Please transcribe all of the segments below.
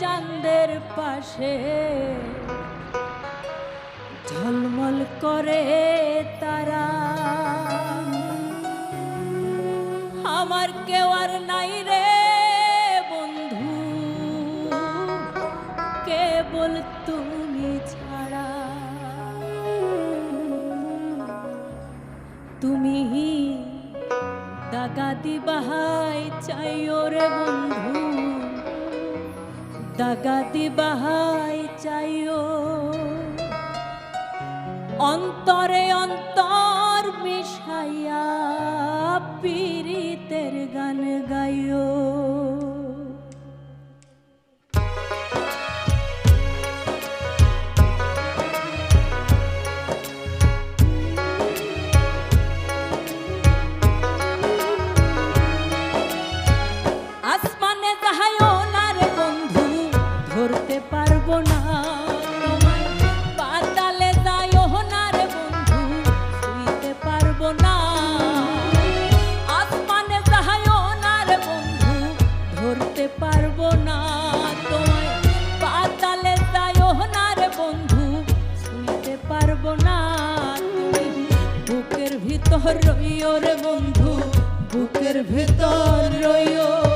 চাঁদের পাশে ঝলমল করে তারা। আমার কেউ আর নাই রে বন্ধু, কেবল তুমি ছাড়া। তুমি দাগা দিবাহাই চাই ওরে বন্ধু। দাগা বাহাই চাইও। অন্তরে অন্তর মিশাইয়া পীড়িতের গান গাইও। ভিতর রে বন্ধু বুকের ভিতর রইও।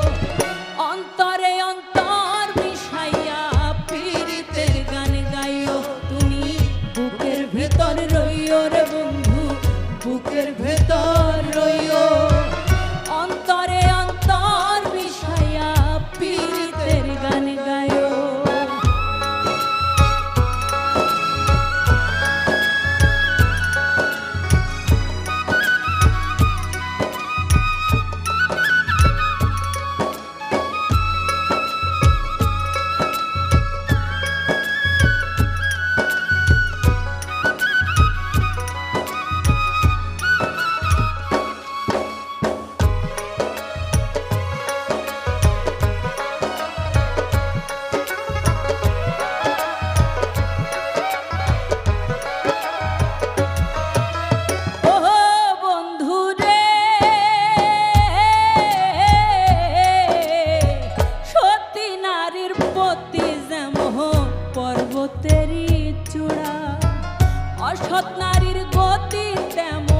অসৎ নারীর গতি তেমন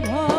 boy.